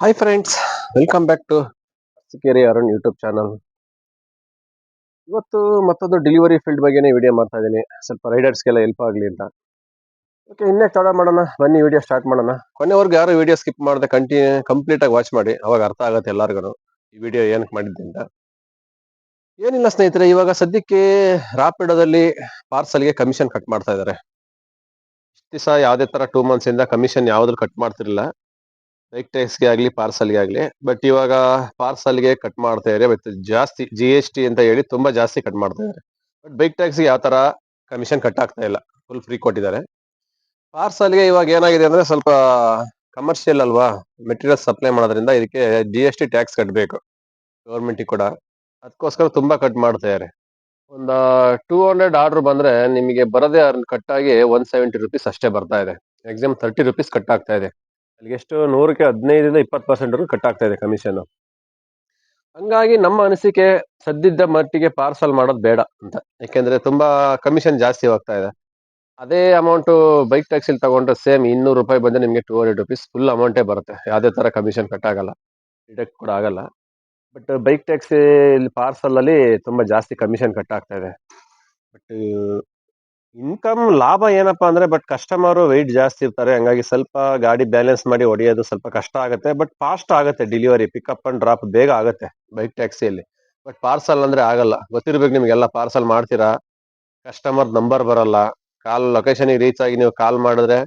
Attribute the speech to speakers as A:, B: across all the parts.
A: Hi friends welcome back to Sikeri Arun YouTube channel ಇವತ್ತು ಮತ್ತೊಂದು delivery field ಬಗ್ಗೆನೇ video ಮಾಡ್ತಾ ಇದ್ದೀನಿ. ಸ್ವಲ್ಪ ರೈಡರ್ಸ್ಗೆಲ್ಲ ಹೆಲ್ಪ್ ಆಗಲಿ ಅಂತ. ಓಕೆ ಇನ್ನೇ ಸ್ಟಾರ್ಟ್ ಮಾಡೋಣ. ಬನ್ನಿ ವಿಡಿಯೋ ಸ್ಟಾರ್ಟ್ ಮಾಡೋಣ. ಕೊನೆವರೆಗೂ ಯಾರು ವಿಡಿಯೋ ಸ್ಕಿಪ್ ಮಾಡದೆ ಕಂಟಿನ್ಯೂ ಕಂಪ್ಲೀಟಾಗಿ ವಾಚ್ ಮಾಡಿ. ಅವಾಗ ಅರ್ಥ ಆಗುತ್ತೆ ಎಲ್ಲರಿಗೂ ಈ ವಿಡಿಯೋ ಏನಕ್ಕೆ ಮಾಡಿದ್ದೆ ಅಂತ. ಏನಿಲ್ಲ ಸ್ನೇಹಿತರೆ, ಇವಾಗ ಸದ್ಯಕ್ಕೆ ರಾಪಿಡೋದಲ್ಲಿ ಪಾರ್ಸಲ್ಗೆ ಕಮಿಷನ್ ಕಟ್ ಮಾಡ್ತಾ ಇದ್ದಾರೆ. ಇಷ್ಟು ದಿವಸ ಯಾವುದೇ ಥರ ಟೂ ಮಂತ್ಸಿಂದ ಕಮಿಷನ್ ಯಾವ್ದು ಕಟ್ ಮಾಡ್ತಿರ್ಲಿಲ್ಲ. ಟ್ಯಾಕ್ಸ್ಗೆ ಆಗಲಿ ಪಾರ್ಸಲ್ಗೆ ಆಗಲಿ ಬಟ್ ಇವಾಗ ಪಾರ್ಸಲ್ಗೆ ಕಟ್ ಮಾಡ್ತಾ ಇದ್ದಾರೆ ಬಟ್ ಜಾಸ್ತಿ ಜಿ ಎಸ್ ಟಿ ಅಂತ ಹೇಳಿ ತುಂಬಾ ಜಾಸ್ತಿ ಕಟ್ ಮಾಡ್ತಾ ಇದ್ದಾರೆ ಬಟ್ ಬೈಕ್ ಟ್ಯಾಕ್ಸ್ಗೆ ಯಾವ ಥರ ಕಮಿಷನ್ ಕಟ್ ಆಗ್ತಾ ಇಲ್ಲ. ಫುಲ್ ಫ್ರೀ ಕೊಟ್ಟಿದ್ದಾರೆ. ಪಾರ್ಸಲ್ಗೆ ಇವಾಗ ಏನಾಗಿದೆ ಅಂದ್ರೆ ಸ್ವಲ್ಪ ಕಮರ್ಷಿಯಲ್ ಅಲ್ವಾ? ಮೆಟೀರಿಯಲ್ ಸಪ್ಲೈ ಮಾಡೋದ್ರಿಂದ ಇದಕ್ಕೆ ಜಿ ಎಸ್ ಟಿ ಟ್ಯಾಕ್ಸ್ ಕಟ್ಟಬೇಕು ಗೌರ್ಮೆಂಟಿಗೆ ಕೂಡ. ಅದಕ್ಕೋಸ್ಕರ ತುಂಬಾ ಕಟ್ ಮಾಡ್ತಾ ಇದ್ದಾರೆ ಒಂದು ಟೂ ಹಂಡ್ರೆಡ್ ಆರ್ಡರ್ ಬಂದ್ರೆ ನಿಮಗೆ ಬರದೇ ಕಟ್ ಆಗಿ ಒನ್ ಸೆವೆಂಟಿ ರುಪೀಸ್ ಅಷ್ಟೇ ಬರ್ತಾ ಇದೆ. ಎಕ್ಸಾಮ್ ತರ್ಟಿ ರುಪೀಸ್ ಕಟ್ ಆಗ್ತಾ ಇದೆ. ಎಷ್ಟು ನೂರಕ್ಕೆ ಹದಿನೈದರಿಂದ ಇಪ್ಪತ್ತು ಪರ್ಸೆಂಟ್ ಕಟ್ ಆಗ್ತಾ ಇದೆ ಕಮಿಷನ್ ಹಂಗಾಗಿ ನಮ್ಮ ಅನಿಸಿಕೆ ಸದ್ದಿದ್ದ ಮಟ್ಟಿಗೆ ಪಾರ್ಸಲ್ ಮಾಡೋದು ಬೇಡ ಅಂತ. ಯಾಕೆಂದ್ರೆ ತುಂಬಾ ಕಮಿಷನ್ ಜಾಸ್ತಿ ಹೋಗ್ತಾ ಇದೆ. ಅದೇ ಅಮೌಂಟ್ ಬೈಕ್ ಟ್ಯಾಕ್ಸಿಲ್ ತಗೊಂಡ್ರೆ ಸೇಮ್ ಇನ್ನೂರು ರೂಪಾಯಿ ಬಂದ್ರೆ ನಿಮಗೆ ಟೂ ಹಂಡ್ರೆಡ್ ರುಪೀಸ್ ಫುಲ್ ಅಮೌಂಟೇ ಬರುತ್ತೆ. ಯಾವುದೇ ತರ ಕಮಿಷನ್ ಕಟ್ ಆಗಲ್ಲ. ಡಿಡಕ್ಟ್ ಕೂಡ ಆಗಲ್ಲ. ಬಟ್ ಬೈಕ್ ಟ್ಯಾಕ್ಸಿ ಇಲ್ಲಿ ಪಾರ್ಸಲ್ ಅಲ್ಲಿ ತುಂಬಾ ಜಾಸ್ತಿ ಕಮಿಷನ್ ಕಟ್ ಆಗ್ತಾ ಇದೆ. ಬಟ್ ಇನ್ಕಮ್ ಲಾಭ ಏನಪ್ಪಾ ಅಂದ್ರೆ ಬಟ್ ಕಸ್ಟಮರ್ ವೆಯ್ಟ್ ಜಾಸ್ತಿ ಇರ್ತಾರೆ. ಹಂಗಾಗಿ ಸ್ವಲ್ಪ ಗಾಡಿ ಬ್ಯಾಲೆನ್ಸ್ ಮಾಡಿ ಹೊಡೆಯೋದು ಸ್ವಲ್ಪ ಕಷ್ಟ ಆಗುತ್ತೆ. ಬಟ್ ಫಾಸ್ಟ್ ಆಗುತ್ತೆ ಡೆಲಿವರಿ ಪಿಕಪ್ ಅಂಡ್ ಡ್ರಾಪ್ ಬೇಗ ಆಗುತ್ತೆ ಬೈಕ್ ಟ್ಯಾಕ್ಸಿಯಲ್ಲಿ ಬಟ್ ಪಾರ್ಸಲ್ ಅಂದ್ರೆ ಆಗಲ್ಲ. ಗೊತ್ತಿರ್ಬೇಕು ನಿಮ್ಗೆಲ್ಲ ಪಾರ್ಸಲ್ ಮಾಡ್ತೀರಾ? ಕಸ್ಟಮರ್ ನಂಬರ್ ಬರಲ್ಲ. ಕಾಲ್ ಲೊಕೇಶನ್ ರೀಚ್ ಆಗಿ ನೀವು ಕಾಲ್ ಮಾಡಿದ್ರೆ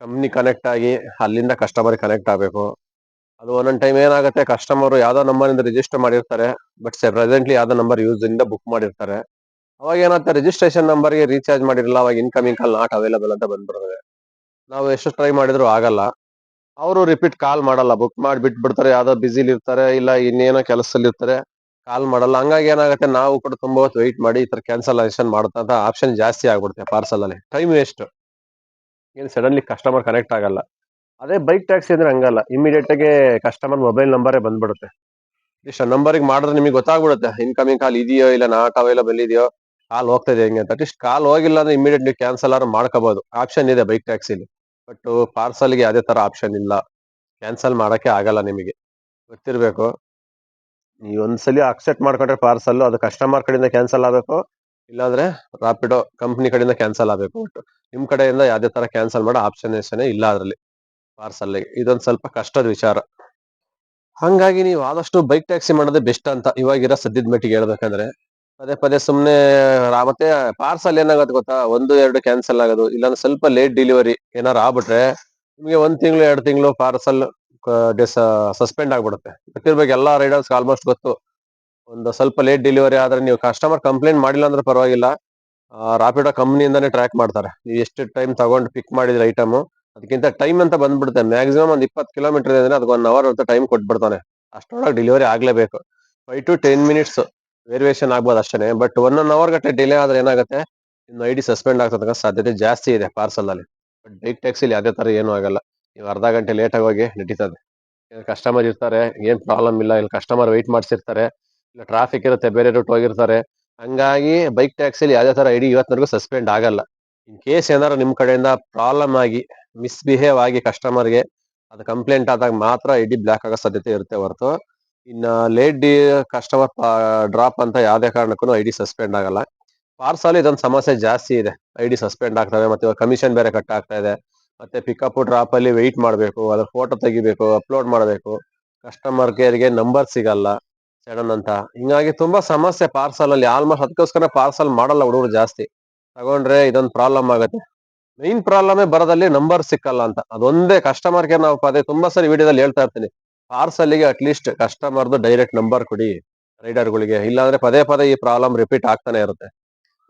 A: ಕಂಪ್ನಿ ಕನೆಕ್ಟ್ ಆಗಿ ಅಲ್ಲಿಂದ ಕಸ್ಟಮರ್ ಕನೆಕ್ಟ್ ಆಗಬೇಕು. ಅದು ಒಂದೊಂದು ಟೈಮ್ ಏನಾಗುತ್ತೆ ಕಸ್ಟಮರ್ ಯಾವ್ದೋ ನಂಬರ್ ಇಂದ ರಿಜಿಸ್ಟರ್ ಮಾಡಿರ್ತಾರೆ ಬಟ್ ಪ್ರೆಸೆಂಟ್ಲಿ ಯಾವ್ದೋ ನಂಬರ್ ಯೂಸ್ ಇಂದ ಬುಕ್ ಮಾಡಿರ್ತಾರೆ. ಅವಾಗ ಏನಾಗುತ್ತೆ ರಿಜಿಸ್ಟ್ರೇಷನ್ ನಂಬರ್ಗೆ ರೀಚಾರ್ಜ್ ಮಾಡಿರಲ್ಲ ಅವಾಗ ಇನ್ಕಮಿಂಗ್ ಕಾಲ್ ನಾಟ್ ಅವೈಲಬಲ್ ಅಂತ ಬಂದ್ಬಿಡ್ತದೆ ನಾವು ಎಷ್ಟು ಟ್ರೈ ಮಾಡಿದ್ರು ಆಗಲ್ಲ. ಅವರು ರಿಪೀಟ್ ಕಾಲ್ ಮಾಡಲ್ಲ ಬುಕ್ ಮಾಡಿ ಬಿಟ್ಬಿಡ್ತಾರೆ, ಯಾವ್ದೋ ಬಿಸಿಲಿ ಇರ್ತಾರೆ, ಇಲ್ಲ ಇನ್ನೇನೋ ಕೆಲಸದಲ್ಲಿ ಇರ್ತಾರೆ ಕಾಲ್ ಮಾಡಲ್ಲ. ಹಂಗಾಗಿ ಏನಾಗುತ್ತೆ, ನಾವು ಕೂಡ ತುಂಬಾ ಹೊತ್ತು ವೆಯ್ಟ್ ಮಾಡಿ ಈ ತರ ಕ್ಯಾನ್ಸಲೇಷನ್ ಮಾಡುತ್ತಂತ ಆಪ್ಷನ್ ಜಾಸ್ತಿ ಆಗ್ಬಿಡುತ್ತೆ ಪಾರ್ಸಲ್ ಅಲ್ಲಿ. ಟೈಮ್ ವೇಸ್ಟ್ ಏನು ಸಡನ್ಲಿ ಕಸ್ಟಮರ್ ಕನೆಕ್ಟ್ ಆಗಲ್ಲ. ಅದೇ ಬೈಕ್ ಟ್ಯಾಕ್ಸಿ ಅಂದ್ರೆ ಹಂಗಲ್ಲ. ಇಮಿಡಿಯೇಟ್ ಆಗಿ ಕಸ್ಟಮರ್ ಮೊಬೈಲ್ ನಂಬರೇ ಬಂದ್ಬಿಡುತ್ತೆ. ಇಷ್ಟ ನಂಬರಿಗೆ ಮಾಡಿದ್ರೆ ನಿಮಗೆ ಗೊತ್ತಾಗ್ಬಿಡುತ್ತೆ. ಇನ್ಕಮಿಂಗ್ ಕಾಲ್ ಇದೆಯೋ, ಇಲ್ಲ ನಾಟ್ ಅವೈಲಬಲ್ ಇದೆಯೋ. ಕಾಲ್ ಹೋಗ್ತಾ ಇದೆ ಹೆಂಗೆ ಅಂತ. ಅಟ್ಲೀಸ್ಟ್ ಕಾಲ್ ಹೋಗಿಲ್ಲ ಅಂದ್ರೆ ಇಮಿಡಿಯೇಟ್ ನೀವು ಕ್ಯಾನ್ಸಲ್ ಆದ್ರೂ ಮಾಡ್ಕೋಬಹುದು ಆಪ್ಷನ್ ಇದೆ ಬೈಕ್ ಟ್ಯಾಕ್ಸಿಲಿ ಬಟ್ ಪಾರ್ಸಲ್ಗೆ ಯಾವುದೇ ತರ ಆಪ್ಷನ್ ಇಲ್ಲ. ಕ್ಯಾನ್ಸಲ್ ಮಾಡೋಕೆ ಆಗಲ್ಲ ನಿಮಗೆ. ಗೊತ್ತಿರಬೇಕು? ನೀವು ಒಂದ್ಸಲಿ ಅಕ್ಸೆಪ್ಟ್ ಮಾಡ್ಕೊಂಡ್ರೆ ಪಾರ್ಸಲ್ ಅದು ಕಸ್ಟಮರ್ ಕಡೆಯಿಂದ ಕ್ಯಾನ್ಸಲ್ ಆಗಬೇಕು. ಇಲ್ಲಾಂದ್ರೆ ರಾಪಿಡೋ ಕಂಪ್ನಿ ಕಡೆಯಿಂದ ಕ್ಯಾನ್ಸಲ್ ಆಗಬೇಕು ಬಟ್ ನಿಮ್ ಕಡೆಯಿಂದ ಯಾವ್ದೇ ತರ ಕ್ಯಾನ್ಸಲ್ ಮಾಡೋ ಆಪ್ಷನ್ ಇಲ್ಲ ಅದರಲ್ಲಿ ಪಾರ್ಸಲ್ ಇದೊಂದು ಸ್ವಲ್ಪ ಕಷ್ಟದ ವಿಚಾರ. ಹಂಗಾಗಿ ನೀವು ಆದಷ್ಟು ಬೈಕ್ ಟ್ಯಾಕ್ಸಿ ಮಾಡೋದೇ ಬೆಸ್ಟ್ ಅಂತ ಇವಾಗಿರೋ ಸದ್ಯದ ಮಟ್ಟಿಗೆ ಹೇಳ್ಬೇಕಂದ್ರೆ ಪದೇ ಪದೇ ಸುಮ್ನೆ ರಾ- ಮತ್ತೆ ಪಾರ್ಸಲ್ ಏನಾಗುತ್ತೆ ಗೊತ್ತಾ? ಒಂದು, ಎರಡು ಕ್ಯಾನ್ಸಲ್ ಆಗೋದು, ಇಲ್ಲಾಂದ್ರೆ ಸ್ವಲ್ಪ ಲೇಟ್ ಡೆಲಿವರಿ ಏನಾರು ಆಗ್ಬಿಟ್ರೆ ನಿಮಗೆ ಒಂದ್ ತಿಂಗಳು, ಎರಡು ತಿಂಗಳು ಪಾರ್ಸಲ್ ಸಸ್ಪೆಂಡ್ ಆಗ್ಬಿಡುತ್ತೆ. ಗೊತ್ತಿರ್ಬೇಕು ಎಲ್ಲಾ ರೈಡರ್ಸ್ ಆಲ್ಮೋಸ್ಟ್ ಗೊತ್ತು. ಒಂದು ಸ್ವಲ್ಪ ಲೇಟ್ ಡೆಲಿವರಿ ಆದ್ರೆ ನೀವು ಕಸ್ಟಮರ್ ಕಂಪ್ಲೇಂಟ್ ಮಾಡಿಲ್ಲ ಅಂದ್ರೆ ಪರವಾಗಿಲ್ಲ. ರಾಪಿಡೋ ಕಂಪ್ನಿಯಿಂದಾನೇ ಟ್ರ್ಯಾಕ್ ಮಾಡ್ತಾರೆ. ನೀವು ಎಷ್ಟು ಟೈಮ್ ತಗೊಂಡು ಪಿಕ್ ಮಾಡಿದ್ರೆ ಐಟಮ್ ಅದಕ್ಕಿಂತ ಟೈಮ್ ಅಂತ ಬಂದ್ಬಿಡುತ್ತೆ. ಮ್ಯಾಕ್ಸಿಮಮ್ ಒಂದು ಇಪ್ಪತ್ತು ಕಿಲೋಮೀಟರ್ ಅದಕ್ಕೆ ಒನ್ ಅವರ್ ಅಂತ ಟೈಮ್ ಕೊಟ್ಬಿಡ್ತಾನೆ. ಅಷ್ಟರೊಳಗೆ delivery ಆಗ್ಲೇಬೇಕು. Five to ten minutes variation ಆಗ್ಬೋದು ಅಷ್ಟೇ ಬಟ್ ಒನ್ ಒನ್ ಅವರ್ ಗಟ್ಟೆ ಡಿಲೇ ಆದ್ರೆ ಏನಾಗುತ್ತೆ? ಇನ್ನು ಐ ಡಿ ಸಸ್ಪೆಂಡ್ ಆಗ್ತಕ್ಕ ಸಾಧ್ಯತೆ ಜಾಸ್ತಿ ಇದೆ ಪಾರ್ಸಲ್ ಅಲ್ಲಿ ಬಟ್ ಬೈಕ್ ಟ್ಯಾಕ್ಸಿಲಿ ಅದೇ ತರ ಏನೂ ಆಗಲ್ಲ. ನೀವು ಅರ್ಧ ಗಂಟೆ ಲೇಟ್ ಆಗಿ ನಡೀತದೆ. ಕಸ್ಟಮರ್ ಇರ್ತಾರೆ, ಏನು ಪ್ರಾಬ್ಲಮ್ ಇಲ್ಲ, ಇಲ್ಲಿ ಕಸ್ಟಮರ್ ವೆಯ್ಟ್ ಮಾಡ್ಸಿರ್ತಾರೆ, ಇಲ್ಲ ಟ್ರಾಫಿಕ್ ಇರುತ್ತೆ, ಬೇರೆ ರೂಟ್ ಹೋಗಿರ್ತಾರೆ. ಹಂಗಾಗಿ ಬೈಕ್ ಟ್ಯಾಕ್ಸಿಲಿ ಯಾವುದೇ ತರ ಐಡಿ ಇವತ್ತಿನವರೆಗೂ ಸಸ್ಪೆಂಡ್ ಆಗಲ್ಲ. ಇನ್ ಕೇಸ್ ಏನಾದ್ರು ನಿಮ್ಮ ಕಡೆಯಿಂದ ಪ್ರಾಬ್ಲಮ್ ಆಗಿ ಮಿಸ್ಬಿಹೇವ್ ಆಗಿ ಕಸ್ಟಮರ್ಗೆ ಅದು ಕಂಪ್ಲೇಂಟ್ ಆದಾಗ ಮಾತ್ರ ಐಡಿ ಬ್ಲಾಕ್ ಆಗೋ ಸಾಧ್ಯತೆ ಇರುತ್ತೆ ಹೊರತು. ಇನ್ನ ಲೇಟ್ ಡಿ ಕಸ್ಟಮರ್ ಡ್ರಾಪ್ ಅಂತ ಯಾವುದೇ ಕಾರಣಕ್ಕೂ ಐಡಿ ಸಸ್ಪೆಂಡ್ ಆಗಲ್ಲ. ಪಾರ್ಸಲ್ ಇದೊಂದು ಸಮಸ್ಯೆ ಜಾಸ್ತಿ ಇದೆ. ಐ ಡಿ ಸಸ್ಪೆಂಡ್ ಆಗ್ತವೆ ಮತ್ತೆ ಕಮಿಷನ್ ಬೇರೆ ಕಟ್ ಆಗ್ತಾ ಇದೆ. ಮತ್ತೆ ಪಿಕಪ್ ಡ್ರಾಪ್ ಅಲ್ಲಿ ವೆಯ್ಟ್ ಮಾಡಬೇಕು, ಅದ್ರ ಫೋಟೋ ತೆಗಿಬೇಕು ಅಪ್ಲೋಡ್ ಮಾಡಬೇಕು. ಕಸ್ಟಮರ್ ಕೇರ್ಗೆ ನಂಬರ್ ಸಿಗಲ್ಲ, ಸಡನ್ ಅಂತ. ಹಿಂಗಾಗಿ ತುಂಬಾ ಸಮಸ್ಯೆ ಪಾರ್ಸಲ್ ಅಲ್ಲಿ. ಆಲ್ಮೋಸ್ಟ್ ಅದಕ್ಕೋಸ್ಕರ ಪಾರ್ಸಲ್ ಮಾಡಲ್ಲ ಹುಡುಗರು ಜಾಸ್ತಿ. ತಗೊಂಡ್ರೆ ಇದೊಂದು ಪ್ರಾಬ್ಲಮ್ ಆಗುತ್ತೆ. ಮೈನ್ ಪ್ರಾಬ್ಲಮ್ ಬರೋದಲ್ಲಿ ನಂಬರ್ ಸಿಕ್ಕಲ್ಲ ಅಂತ. ಅದೊಂದೇ ಕಸ್ಟಮರ್ ಕೇರ್ ನಾವು ಅದೇ ತುಂಬಾ ಸರಿ ವಿಡಿಯೋದಲ್ಲಿ ಹೇಳ್ತಾ ಇರ್ತೀನಿ. ಪಾರ್ಸಲ್ಗೆ ಅಟ್ಲೀಸ್ಟ್ ಕಸ್ಟಮರ್ದು ಡೈರೆಕ್ಟ್ ನಂಬರ್ ಕೊಡಿ ರೈಡರ್ಗಳಿಗೆ. ಇಲ್ಲಾಂದ್ರೆ ಪದೇ ಪದೇ ಈ ಪ್ರಾಬ್ಲಮ್ ರಿಪೀಟ್ ಆಗ್ತಾನೆ ಇರುತ್ತೆ.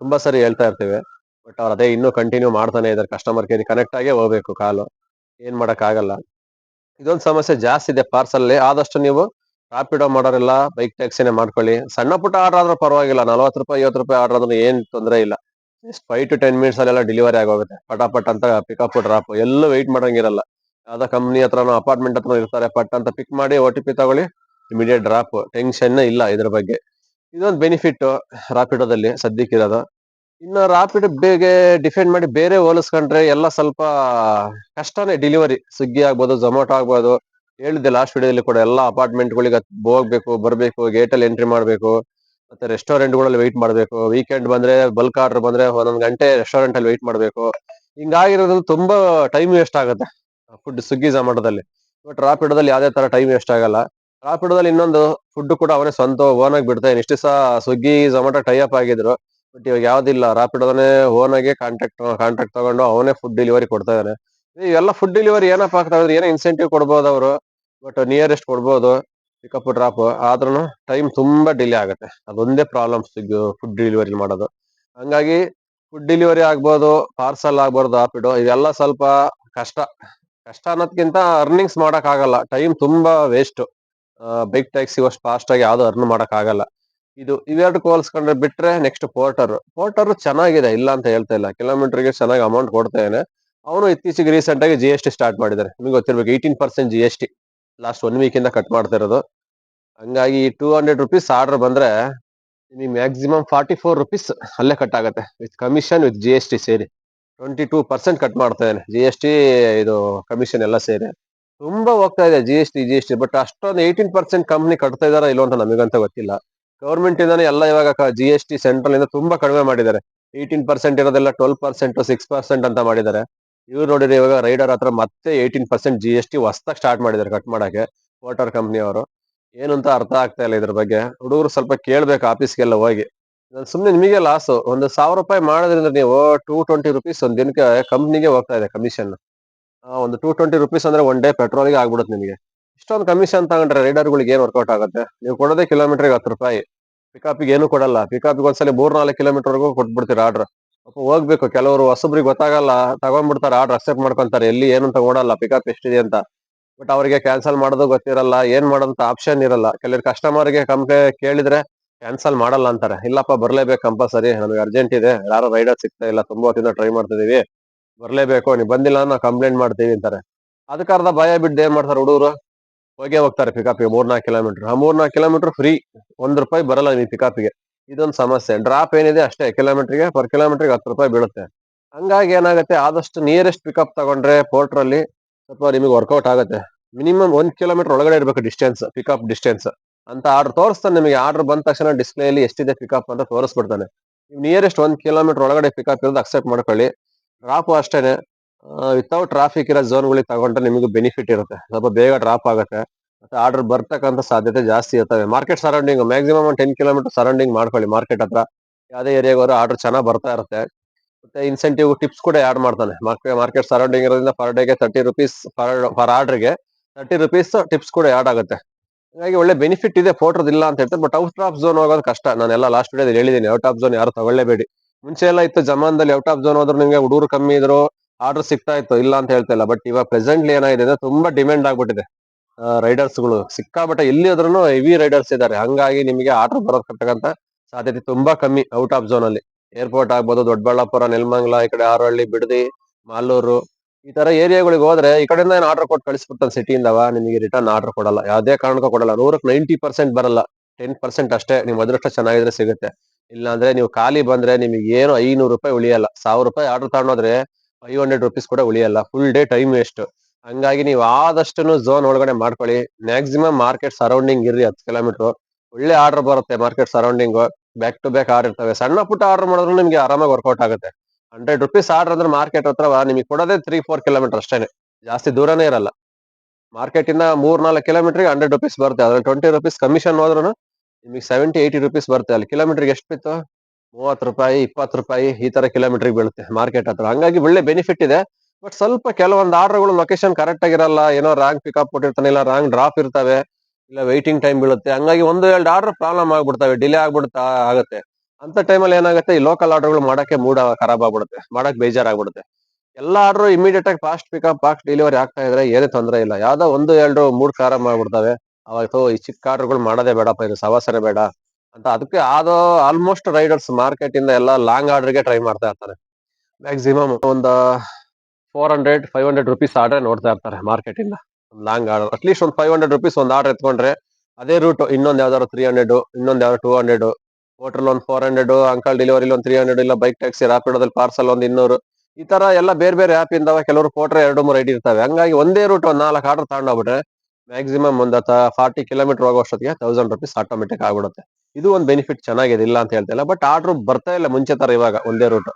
A: ತುಂಬಾ ಸರಿ ಹೇಳ್ತಾ ಇರ್ತೀವಿ. ಬಟ್ ಅವ್ರು ಅದೇ ಇನ್ನೂ ಕಂಟಿನ್ಯೂ ಮಾಡ್ತಾನೆ ಇದ್ದಾರೆ. ಕಸ್ಟಮರ್ ಕೇರ್ ಕನೆಕ್ಟ್ ಆಗೇ ಹೋಗ್ಬೇಕು ಕಾಲು. ಏನ್ ಮಾಡಕ್ ಆಗಲ್ಲ. ಇದೊಂದು ಸಮಸ್ಯೆ ಜಾಸ್ತಿ ಇದೆ ಪಾರ್ಸಲ್ ಆದಷ್ಟು ನೀವು ರಾಪಿಡೋ ಮಾಡೋರೆಲ್ಲ ಬೈಕ್ ಟ್ಯಾಕ್ಸಿನೇ ಮಾಡ್ಕೊಳ್ಳಿ. ಸಣ್ಣ ಪುಟ್ಟ ಆರ್ಡರ್ ಆದ್ರೂ ಪರವಾಗಿಲ್ಲ. ನಲ್ವತ್ತು ರೂಪಾಯಿ, ಐವತ್ತು ರೂಪಾಯಿ ಆರ್ಡರ್ ಆದ್ರೂ ಏನ್ ತೊಂದರೆ ಇಲ್ಲ. ಫೈವ್ ಟು ಟೆನ್ ಮಿನಿಟ್ಸ್ ಅಲ್ಲೆಲ್ಲ ಡೆಲಿವರಿ ಆಗೋಗುತ್ತೆ. ಪಟಾಪಟ್ ಅಂತ ಪಿಕಪ್ ಡ್ರಾಪ್ ಎಲ್ಲೂ ವೆಯ್ಟ್ ಮಾಡಂಗಿರಲ್ಲ. ಯಾವ್ದೋ ಕಂಪ್ನಿ ಹತ್ರನೋ ಅಪಾರ್ಟ್ಮೆಂಟ್ ಹತ್ರ ಇರ್ತಾರೆ ಪಟ್ ಅಂತ ಪಿಕ್ ಮಾಡಿ ಓ ಟಿ ಪಿ ತಗೊಳ್ಳಿ ಇಮಿಡಿಯೇಟ್ ಡ್ರಾಪ್ ಟೆನ್ಷನ್ ಇಲ್ಲ ಇದ್ರ ಬಗ್ಗೆ. ಇದೊಂದು ಬೆನಿಫಿಟ್ ರಾಪಿಡೋದಲ್ಲಿ ಸದ್ಯಕ್ಕಿರೋದು ಇನ್ನು ರಾಪಿಡ್ ಬೇಗೆ ಡಿಫೆಂಡ್ ಮಾಡಿ ಬೇರೆ ಹೋಲಿಸ್ಕೊಂಡ್ರೆ ಎಲ್ಲ ಸ್ವಲ್ಪ ಕಷ್ಟನೇ ಡೆಲಿವರಿ ಸ್ವಿಗ್ಗಿ ಆಗ್ಬೋದು ಝೊಮ್ಯಾಟೊ ಆಗ್ಬೋದು, ಹೇಳಿದ್ದೆ ಲಾಸ್ಟ್ ವಿಡಿಯೋದಲ್ಲಿ ಕೂಡ ಎಲ್ಲ ಅಪಾರ್ಟ್ಮೆಂಟ್ಗಳಿಗೆ ಹೋಗ್ಬೇಕು, ಬರಬೇಕು ಗೇಟಲ್ಲಿ ಎಂಟ್ರಿ ಮಾಡಬೇಕು, ಮತ್ತೆ ರೆಸ್ಟೋರೆಂಟ್ಗಳಲ್ಲಿ ವೆಯ್ಟ್ ಮಾಡಬೇಕು. ವೀಕೆಂಡ್ ಬಂದ್ರೆ ಬಲ್ಕ್ ಆರ್ಡರ್ ಬಂದ್ರೆ ಒಂದೊಂದು ಗಂಟೆ ರೆಸ್ಟೋರೆಂಟ್ ಅಲ್ಲಿ ವೆಯ್ಟ್ ಮಾಡಬೇಕು. ಹಿಂಗಾಗಿರೋದ್ರಿಂದ ತುಂಬಾ ಟೈಮ್ ವೇಸ್ಟ್ ಆಗುತ್ತೆ. ಫುಡ್ ಸ್ವಿಗ್ಗಿ ಝೊಮ್ಯಾಟೋದಲ್ಲಿ ಬಟ್ ರಾಪಿಡೋದಲ್ಲಿ ಯಾವ್ದೇ ತರ ಟೈಮ್ ವೇಸ್ಟ್ ಆಗಲ್ಲ. ರಾಪಿಡೋದಲ್ಲಿ ಇನ್ನೊಂದು ಫುಡ್ ಕೂಡ ಅವನೇ ಸ್ವಂತ ಓನ್ ಆಗಿ ಬಿಡ್ತಾ ಇಷ್ಟು ಸಹ ಸ್ವಿಗ್ಗಿ ಝೊಮ್ಯಾಟೊ ಟೈ ಅಪ್ ಆಗಿದ್ರು. ಬಟ್ ಇವಾಗ ಯಾವ್ದಿಲ್ಲ. ರಾಪಿಡೋದನ್ನೇ ಓನ್ ಆಗಿ ಕಾಂಟ್ಯಾಕ್ಟ್ ಕಾಂಟ್ಯಾಕ್ಟ್ ತಗೊಂಡು ಅವನೇ ಫುಡ್ ಡೆಲಿವರಿ ಕೊಡ್ತಾ ಇದಾನೆ ಇವೆಲ್ಲ ಫುಡ್ ಡೆಲಿವರಿ ಏನಪ್ಪ ಆಗ್ತಾ ಇದ್ರೆ ಏನೋ ಇನ್ಸೆಂಟಿವ್ ಕೊಡ್ಬೋದು ಅವರು. ಬಟ್ ನಿಯರೆಸ್ಟ್ ಕೊಡ್ಬೋದು. ಪಿಕಪ್ ಡ್ರಾಪ್ ಆದ್ರೂ ಟೈಮ್ ತುಂಬಾ ಡಿಲೇ ಆಗುತ್ತೆ. ಅದೊಂದೇ ಪ್ರಾಬ್ಲಮ್ ಫುಡ್ ಡೆಲಿವರಿ ಮಾಡೋದು. ಹಂಗಾಗಿ ಫುಡ್ ಡೆಲಿವರಿ ಆಗ್ಬೋದು ಪಾರ್ಸಲ್ ಆಗ್ಬಾರ್ದು ಆಪಿಡು ಇವೆಲ್ಲ ಸ್ವಲ್ಪ ಕಷ್ಟ. ಕಷ್ಟ ಅನ್ನೋದ್ಕಿಂತ ಅರ್ನಿಂಗ್ಸ್ ಮಾಡೋಕ್ಕಾಗಲ್ಲ. ಟೈಮ್ ತುಂಬಾ ವೇಸ್ಟ್ ಬೈಕ್ ಟ್ಯಾಕ್ಸಿ ಅಷ್ಟು ಫಾಸ್ಟ್ ಆಗಿ ಯಾವ್ದು ಅರ್ನ್ ಮಾಡಕ್ ಆಗಲ್ಲ ಇದು ಇವೆರಡು ಹೋಲಿಸ್ಕೊಂಡ್ರೆ ಬಿಟ್ರೆ ನೆಕ್ಸ್ಟ್ ಪೋರ್ಟರ್ ಪೋರ್ಟರ್ ಚೆನ್ನಾಗಿದೆ, ಇಲ್ಲ ಅಂತ ಹೇಳ್ತಾ ಇಲ್ಲ. ಕಿಲೋಮೀಟರ್ಗೆ ಚೆನ್ನಾಗಿ ಅಮೌಂಟ್ ಕೊಡ್ತೇನೆ ಅವನು ಇತ್ತೀಚೆಗೆ ರೀಸೆಂಟ್ ಆಗಿ ಜಿ ಎಸ್ ಟಿ ಸ್ಟಾರ್ಟ್ ಮಾಡಿದ್ದಾರೆ ನಿಮ್ಗೆ ಗೊತ್ತಿರ್ಬೇಕು eighteen percent G S T last one week ಇಂದ ಕಟ್ ಮಾಡ್ತಾ ಇರೋದು. ಹಂಗಾಗಿ ಟೂ ಹಂಡ್ರೆಡ್ ರುಪೀಸ್ ಆರ್ಡರ್ ಬಂದ್ರೆ ನಿಮಗೆ ಮ್ಯಾಕ್ಸಿಮಮ್ ಫಾರ್ಟಿ ಫೋರ್ ರುಪೀಸ್ ಅಲ್ಲೇ ಕಟ್ ಆಗುತ್ತೆ. With commission with G S T ಸೇರಿ. ಟ್ವೆಂಟಿ ಟೂ ಪರ್ಸೆಂಟ್ ಕಟ್ ಮಾಡ್ತಾ ಜಿ ಎಸ್ ಟಿ ಇದು ಕಮಿಷನ್ ಎಲ್ಲ ಸೇರಿ. ತುಂಬಾ ಹೋಗ್ತಾ ಇದೆ G S T G S T but ಅಷ್ಟೊಂದು ಏಯ್ಟೀನ್ ಪರ್ಸೆಂಟ್ ಕಂಪ್ನಿ ಕಟ್ತಾ ಇದಾರ ಇಲ್ಲೋ ಅಂತ ನಮಗಂತ ಗೊತ್ತಿಲ್ಲ. ಗೌರ್ಮೆಂಟ್ ಇಂದಾನೆ ಎಲ್ಲ ಇವಾಗ ಜಿ ಎಸ್ ಟಿ ಸೆಂಟ್ರಲ್ ಇಂದ ತುಂಬಾ ಕಡಿಮೆ ಮಾಡಿದ್ದಾರೆ. ಏಯ್ಟೀನ್ ಪರ್ಸೆಂಟ್ ಇರೋದೆಲ್ಲ ಟ್ವೆಲ್ ಪರ್ಸೆಂಟ್ ಸಿಕ್ಸ್ ಪರ್ಸೆಂಟ್ ಅಂತ ಮಾಡಿದ್ದಾರೆ. ಇವ್ರು ನೋಡಿದ್ರೆ ಇವಾಗ ರೈಡರ್ ಹತ್ರ ಮತ್ತೆ eighteen percent G S T ಹೊಸ್ದಾಗಿ ಸ್ಟಾರ್ಟ್ ಮಾಡಿದ್ದಾರೆ ಕಟ್ ಮಾಡಕ್ಕೆ ವಾಟರ್ ಕಂಪ್ನಿ ಅವರು. ಏನು ಅಂತ ಅರ್ಥ ಆಗ್ತಾ ಇಲ್ಲ ಇದ್ರ ಬಗ್ಗೆ. ಹುಡುಗರು ಸ್ವಲ್ಪ ಕೇಳ್ಬೇಕು ಆಫೀಸ್ಗೆಲ್ಲ ಹೋಗಿ. ಸುಮ್ನೆ ನಿಮಗೆ ಲಾಸ್ ಒಂದು ಸಾವಿರ ರೂಪಾಯಿ ಮಾಡೋದ್ರಿಂದ ನೀವು ಟೂ ಟ್ವೆಂಟಿ ರುಪೀಸ್ ಒಂದು ದಿನಕ್ಕೆ ಕಂಪ್ನಿಗೆ ಹೋಗ್ತಾ ಇದೆ ಕಮಿಷನ್ ಒಂದು ಟೂ ಟ್ವೆಂಟಿ ರುಪೀಸ್ ಅಂದ್ರೆ ಒನ್ ಡೇ ಪೆಟ್ರೋಲ್ಗೆ ಆಗ್ಬಿಡುತ್ತೆ ನಿಮಗೆ. ಇಷ್ಟೊಂದು ಕಮಿಷನ್ ತಗೊಂಡ್ರೆ ರೈಡರ್ಗಳಿಗೆ ಏನು ವರ್ಕೌಟ್ ಆಗುತ್ತೆ? ನೀವು ಕೊಡೋದೇ ಕಿಲೋಮೀಟರ್ಗೆ ಹತ್ತು ರೂಪಾಯಿ. ಪಿಕಪ್ಗೆ ಏನು ಕೊಡಲ್ಲ. ಪಿಕಪ್ಗೆ ಒಂದ್ಸಲಿ ಮೂರ್ ನಾಲ್ಕು ಕೊಟ್ಬಿಡ್ತೀರಾ ಆರ್ಡರ್ ಹೋಗ್ಬೇಕು. ಕೆಲವರು ಹೊಸಬ್ರಿಗೆ ಗೊತ್ತಾಗಲ್ಲ. ತಗೊಂಡ್ಬಿಡ್ತಾರೆ ಆರ್ಡರ್ ಅಕ್ಸೆಪ್ಟ್ ಮಾಡ್ಕೊಂತಾರೆ. ಎಲ್ಲಿ ಏನು ಅಂತ ಓಡಲ್ಲ. ಪಿಕಪ್ ಎಷ್ಟಿದೆ ಅಂತ. ಬಟ್ ಅವರಿಗೆ ಕ್ಯಾನ್ಸಲ್ ಮಾಡೋದು ಗೊತ್ತಿರಲ್ಲ. ಏನ್ ಮಾಡೋಂತ ಆಪ್ಷನ್ ಇರಲ್ಲ. ಕೆಲವರು ಕಸ್ಟಮರ್ಗೆ ಕಂಪ್ಲೇ ಕೇಳಿದ್ರೆ ಕ್ಯಾನ್ಸಲ್ ಮಾಡಲ್ಲ ಅಂತಾರೆ. ಇಲ್ಲಪ್ಪ, ಬರ್ಲೇಬೇಕು ಕಂಪಲ್ಸರಿ ನಮಗೆ ಅರ್ಜೆಂಟ್ ಇದೆ. ಯಾರೋ ರೈಡರ್ ಸಿಗ್ತಾ ಇಲ್ಲ. ತುಂಬಾ ಹೊತ್ತಿಂದ ಟ್ರೈ ಮಾಡ್ತಿದೀವಿ. ಬರ್ಲೇಬೇಕು. ನೀವು ಬಂದಿಲ್ಲ ನಾವು ಕಂಪ್ಲೇಂಟ್ ಮಾಡ್ತೀವಿ ಅಂತಾರೆ. ಅದಕ್ಕೆ ಅರ್ಧ ಭಯ ಬಿಟ್ಟು ಏನ್ ಮಾಡ್ತಾರೆ ಹುಡುಗರು? ಹೋಗೇ ಹೋಗ್ತಾರೆ ಪಿಕಪ್ಗೆ ಮೂರ್ನಾಲ್ಕು ಕಿಲೋಮೀಟರ್ ಆ ಮೂರ್ನಾಲ್ಕು ಕಿಲೋಮೀಟರ್ ಫ್ರೀ ಒಂದ್ ರೂಪಾಯಿ ಬರಲ್ಲ ನೀವು ಪಿಕಪ್ಗೆ ಇದೊಂದು ಸಮಸ್ಯೆ. ಡ್ರಾಪ್ ಏನಿದೆ ಅಷ್ಟೇ. ಕಿಲೋಮೀಟರ್ಗೆ ಪರ್ ಕಿಲೋಮೀಟರ್ಗೆ ಹತ್ತು ರೂಪಾಯಿ ಬೀಳುತ್ತೆ. ಹಂಗಾಗಿ ಏನಾಗುತ್ತೆ? ಆದಷ್ಟು ನಿಯರೆಸ್ಟ್ ಪಿಕಪ್ ತಗೊಂಡ್ರೆ ಪೋರ್ಟ್ರಲ್ಲಿ ಸ್ವಲ್ಪ ನಿಮಗೆ ವರ್ಕೌಟ್ ಆಗುತ್ತೆ. ಮಿನಿಮಮ್ ಒಂದ್ ಕಿಲೋಮೀಟರ್ ಒಳಗಡೆ ಇರಬೇಕು ಡಿಸ್ಟೆನ್ಸ್ ಪಿಕಪ್ ಡಿಸ್ಟೆನ್ಸ್ ಅಂತ ಆರ್ಡರ್ ತೋರಿಸ್ತಾನೆ ನಿಮಗೆ. ಆರ್ಡರ್ ಬಂದ ತಕ್ಷಣ ಡಿಸ್ಪ್ಲೇ ಅಲ್ಲಿ ಎಷ್ಟಿದೆ ಪಿಕಪ್ ಅಂತ ತೋರಿಸ್ಬಿಡ್ತಾನೆ. ನೀವು ನಿಯರೆಸ್ಟ್ ಒಂದು ಕಿಲೋಮೀಟರ್ ಒಳಗಡೆ ಪಿಕಪ್ ಇರೋದು ಅಕ್ಸೆಪ್ಟ್ ಮಾಡ್ಕೊಳ್ಳಿ. ಡ್ರಾಪ್ ಅಷ್ಟೇನೆ. ವಿತೌಟ್ ಟ್ರಾಫಿಕ್ ಇರೋ ಝೋನ್ಗಳಿಗೆ ತಗೊಂಡ್ರೆ ನಿಮಗೆ ಬೆನಿಫಿಟ್ ಇರುತ್ತೆ. ಸ್ವಲ್ಪ ಬೇಗ ಡ್ರಾಪ್ ಆಗುತ್ತೆ. ಮತ್ತೆ ಆರ್ಡರ್ ಬರ್ತಕ್ಕಂಥ ಸಾಧ್ಯತೆ ಜಾಸ್ತಿ ಇರ್ತವೆ. ಮಾರ್ಕೆಟ್ ಸರೌಂಡಿಂಗ್ ಮ್ಯಾಕ್ಸಿಮಮ್ ಒಂದು ಟೆನ್ ಕಿಲೋಮೀಟರ್ ಸರೌಂಡಿಂಗ್ ಮಾಡ್ಕೊಳ್ಳಿ ಮಾರ್ಕೆಟ್ ಹತ್ರ. ಯಾವುದೇ ಏರಿಯಾಗೆ ಹೋದ್ರೆ ಆರ್ಡರ್ ಚೆನ್ನಾಗಿ ಬರ್ತಾ ಇರುತ್ತೆ. ಮತ್ತೆ ಇನ್ಸೆಂಟಿವ್ ಟಿಪ್ಸ್ ಕೂಡ ಆ್ಯಡ್ ಮಾಡ್ತಾನೆ. ಮಾರ್ಕೆಟ್ ಸರೌಂಡಿಂಗ್ ಇರೋದ್ರಿಂದ ಪರ್ ಡೇಗೆ ತರ್ಟಿ ರುಪೀಸ್ ಪರ್ ಪರ್ ಆರ್ಡ್ರಿಗೆ ತರ್ಟಿ ರುಪೀಸ್ ಟಿಪ್ಸ್ ಕೂಡ ಆ್ಯಡ್ ಆಗುತ್ತೆ. ಹಾಗಾಗಿ ಒಳ್ಳೆ ಬೆನಿಫಿಟ್ ಇದೆ ಫೋಟೋದ್ ಇಲ್ಲ ಅಂತ ಹೇಳ್ತಾರೆ. ಬಟ್ ಔಟ್ ಆಫ್ ಝೋನ್ ಹೋಗೋದು ಕಷ್ಟ. ನಾನೆಲ್ಲ ಲಾಸ್ಟ್ ವಿಡಿಯೋದಲ್ಲಿ ಹೇಳಿದ್ದೀನಿ ಔಟ್ ಆಫ್ ಝೋನ್ ಯಾರು ತಗೊಳ್ಳೇಬೇಡಿ. ಮುಂಚೆ ಎಲ್ಲ ಇತ್ತು ಜಮಾನದಲ್ಲಿ ಔಟ್ ಆಫ್ ಝೋನ್ ಹೋದ್ರೆ ನಿಮಗೆ ಹುಡುಗರು ಕಮ್ಮಿ ಇದ್ರು ಆರ್ಡರ್ ಸಿಗ್ತಾ ಇತ್ತು, ಇಲ್ಲ ಅಂತ ಹೇಳ್ತಾ ಇಲ್ಲ. ಬಟ್ ಇವಾಗ ಪ್ರೆಸೆಂಟ್ಲಿ ಏನಾಗಿದೆ ಅಂದ್ರೆ ತುಂಬಾ ಡಿಮ್ಯಾಂಡ್ ಆಗ್ಬಿಟ್ಟಿದೆ. ರೈಡರ್ಸ್ಗಳು ಸಿಕ್ಕಾಬಟ್ಟೆ ಎಲ್ಲಿ ಹೋದ್ರೂ ಹೆವಿ ರೈಡರ್ಸ್ ಇದ್ದಾರೆ. ಹಂಗಾಗಿ ನಿಮಗೆ ಆರ್ಡರ್ ಬರೋದಕ್ಕಂತ ಸಾಧ್ಯತೆ ತುಂಬಾ ಕಮ್ಮಿ ಔಟ್ ಆಫ್ ಝೋನ್ ಅಲ್ಲಿ. ಏರ್ಪೋರ್ಟ್ ಆಗ್ಬೋದು, ದೊಡ್ಡಬಳ್ಳಾಪುರ, ನೆಲಮಂಗಲ, ಈ ಕಡೆ ಆರೋಹಳ್ಳಿ ಬಿಡದಿ, ಮಾಲೂರು ಈ ತರ ಏರಿಯಾಗಳಿಗೆ ಹೋದ್ರೆ ಈ ಕಡೆಯಿಂದ ಏನ್ ಆರ್ಡರ್ ಕೊಟ್ಟು ಕಳಿಸ್ಬಿಡ್ತಾನೆ ಸಿಟಿಯಿಂದವ ನಿಮಗೆ ರಿಟರ್ನ್ ಆರ್ಡರ್ ಕೊಡಲ್ಲ. ಯಾವುದೇ ಕಾರಣಕ್ಕೂ ಕೊಡಲ್ಲ. ನೂರಕ್ಕೆ ನೈಂಟಿ ಪರ್ಸೆಂಟ್ ಬರಲ್ಲ. ಟೆನ್ ಪರ್ಸೆಂಟ್ ಅಷ್ಟೇ. ನಿಮ್ ಅದೃಷ್ಟ ಚೆನ್ನಾಗಿದ್ರೆ ಸಿಗುತ್ತೆ. ಇಲ್ಲಾಂದ್ರೆ ನೀವು ಖಾಲಿ ಬಂದ್ರೆ ನಿಮಗೆ ಏನು ಐನೂರು ರೂಪಾಯಿ ಉಳಿಯಲ್ಲ. ಸಾವಿರ ರೂಪಾಯಿ ಆರ್ಡರ್ ತಗೊಂಡೋದ್ರೆ ಫೈವ್ ಹಂಡ್ರೆಡ್ ರುಪೀಸ್ ಕೂಡ ಉಳಿಯಲ್ಲ. ಫುಲ್ ಡೇ ಟೈಮ್ ವೇಸ್ಟ್ ಹಂಗಾಗಿ ನೀವು ಆದಷ್ಟು ಝೋನ್ ಒಳಗಡೆ ಮಾಡ್ಕೊಳ್ಳಿ. ಮ್ಯಾಕ್ಸಿಮಮ್ ಮಾರ್ಕೆಟ್ ಸರೌಂಡಿಂಗ್ ಇರ್ರಿ ಹತ್ತು ಕಿಲೋಮೀಟರ್ ಒಳ್ಳೆ ಆರ್ಡರ್ ಬರುತ್ತೆ market surrounding back to back order ಇರ್ತವೆ. ಸಣ್ಣ ಪುಟ್ಟ ಆರ್ಡರ್ ಮಾಡಿದ್ರು ನಿಮ್ಗೆ ಆರಾಮಾಗಿ ವರ್ಕೌಟ್ ಆಗುತ್ತೆ. ಹಂಡ್ರೆಡ್ ರುಪೀಸ್ ಆರ್ಡರ್ ಅಂದ್ರೆ ಮಾರ್ಕೆಟ್ ಹತ್ರ ನಿಮಗೆ ಕೊಡೋದೇ ತ್ರೀ ಫೋರ್ ಕಿಲೋಮೀಟರ್ ಅಷ್ಟೇ ಜಾಸ್ತಿ ದೂರನೇ ಇರಲ್ಲ. ಮಾರ್ಕೆಟ್ ಇಂದ ಮೂರ್ ನಾಲ್ಕು ಕಿಲೋಮೀಟರ್ ಹಂಡ್ರೆಡ್ ರುಪೀಸ್ ಬರುತ್ತೆ. ಅದ್ರಲ್ಲಿ ಟ್ವೆಂಟಿ ರುಪೀಸ್ ಕಮಿಷನ್ ಹೋದ್ರು ನಿಮಗೆ ಸೆವೆಂಟಿ ಏಯ್ಟಿ ರುಪೀಸ್ ಬರುತ್ತೆ. ಅಲ್ಲಿ ಕಿಲೋಮೀಟರ್ಗೆ ಎಷ್ಟು ಬಿತ್ತು? ಮೂವತ್ತು ರೂಪಾಯಿ, ಇಪ್ಪತ್ತು ರೂಪಾಯಿ ಈ ತರ ಕಿಲೋಮೀಟರ್ ಬೀಳುತ್ತೆ ಮಾರ್ಕೆಟ್ ಹತ್ರ. ಹಂಗಾಗಿ ಒಳ್ಳೆ ಬೆನಿಫಿಟ್ ಇದೆ. ಬಟ್ ಸ್ವಲ್ಪ ಕೆಲವೊಂದು ಆರ್ಡರ್ಗಳು ಲೊಕೇಶನ್ ಕರೆಕ್ಟ್ ಆಗಿರಲ್ಲ, ಏನೋ ರಾಂಗ್ ಪಿಕಪ್ ಕೊಟ್ಟಿರ್ತಾನೆ, ಇಲ್ಲ ರಾಂಗ್ ಡ್ರಾಪ್ ಇರ್ತವೆ, ಇಲ್ಲ ವೈಟಿಂಗ್ ಟೈಮ್ ಬೀಳುತ್ತೆ. ಹಂಗಾಗಿ ಒಂದು, ಎರಡು ಆರ್ಡರ್ ಪ್ರಾಬ್ಲಮ್ ಆಗ್ಬಿಡ್ತವೆ ಡಿಲೇ ಆಗ್ಬಿಡ್ತಾ ಆಗುತ್ತೆ. ಅಂತ ಟೈಮಲ್ಲಿ ಏನಾಗುತ್ತೆ, ಈ ಲೋಕಲ್ ಆರ್ಡರ್ಗಳು ಮಾಡಕ್ಕೆ ಮೂಡ್ ಖರಾಬ್ ಆಗ್ಬಿಡುತ್ತೆ ಮಾಡಕ್ ಬೇಜಾರಾಗ್ಬಿಡುತ್ತೆ. ಎಲ್ಲ ಆರ್ಡರ್ ಇಮಿಡಿಯೇಟ್ ಆಗಿ ಫಾಸ್ಟ್ ಪಿಕಪ್ ಫಾಸ್ಟ್ ಡೆಲಿವರಿ ಆಗ್ತಾ ಇದ್ರೆ ಏನೇ ತೊಂದರೆ ಇಲ್ಲ. ಯಾವ್ದೋ ಒಂದು, ಎರಡು, ಮೂರ್ ಖರಾಬ್ ಮಾಡ್ಬಿಡ್ತವೆ. ಅವಾಗ ಈ ಚಿಕ್ಕ ಆರ್ಡರ್ಗಳು ಮಾಡೋದೇ ಬೇಡಪ್ಪ, ಇದು ಸವಾಸನೆ ಬೇಡ ಅಂತ ಅದಕ್ಕೆ ಆದೋ ಆಲ್ಮೋಸ್ಟ್ ರೈಡರ್ಸ್ ಮಾರ್ಕೆಟ್ ಇಂದ ಎಲ್ಲ ಲಾಂಗ್ ಆರ್ಡರ್ಗೆ ಟ್ರೈ ಮಾಡ್ತಾ ಇರ್ತಾರೆ. ಮ್ಯಾಕ್ಸಿಮಮ್ ಒಂದು four hundred five hundred rupees order ನೋಡ್ತಾ ಇರ್ತಾರೆ ಮಾರ್ಕೆಟ್ ಇಂದ. ಲಾಂಗ್ ಆರ್ಡರ್ ಅಟ್ಲೀಸ್ಟ್ ಒಂದು ಫೈವ್ ಹಂಡ್ರೆಡ್ ರುಪೀಸ್ ಒಂದು ಆರ್ಡರ್ ಎತ್ಕೊಂಡ್ರೆ, ಅದೇ ರೂಟ್ ಇನ್ನೊಂದು ಯಾವ್ದಾದ್ರು ತ್ರೀ ಹಂಡ್ರೆಡ್ ಇನ್ನೊಂದು ಯಾವ್ದಾದ್ರು ಟೂ ಹಂಡ್ರೆಡ್ ಹೋಟೆಲ್ ಒಂದು ಫೋರ್ ಹಂಡ್ರೆಡ್ ಅಂಕಲ್ ಡೆಲಿವರಿ ಒಂದು ತ್ರೀ ಹಂಡ್ರೆಡ್ ಇಲ್ಲ ಬೈಕ್ ಟ್ಯಾಕ್ಸಿ ರಾಪಿಡೋದಲ್ಲಿ ಪಾರ್ಸಲ್ ಒಂದು ಇನ್ನೂರು. ಈ ತರ ಎಲ್ಲ ಬೇರೆ ಬೇರೆ ಆಪ್ ಇಂದವ ಕೆಲವರು ಫೋಟೋ ಎರಡು ಮೂರು ಐಟಿ ಇರ್ತವೆ ಹಂಗಾಗಿ ಒಂದೇ ರೂಟ್ ಒಂದು ನಾಲ್ಕು ಆರ್ಡರ್ ತಗೊಂಡೋಗ್ಬಿಟ್ರೆ ಮ್ಯಾಕ್ಸಿಮಮ್ ಒಂದು ಫಾರ್ಟಿ ಕಿಲೋಮೀಟರ್ ಹೋಗೋಷ್ಟೊತ್ತಿಗೆ ತೌಸಂಡ್ ರುಪೀಸ್ ಆಟೋಮೆಟಿಕ್ ಆಗ್ಬಿಡುತ್ತೆ. ಇದು ಒಂದು ಬೆನಿಫಿಟ್ ಚೆನ್ನಾಗಿದೆ ಇಲ್ಲ ಅಂತ ಹೇಳ್ತಾ ಇಲ್ಲ. ಬಟ್ ಆರ್ಡರ್ ಬರ್ತಾ ಇಲ್ಲ ಮುಂಚೆ ತರ ಇವಾಗ ಒಂದೇ ರೂಟ್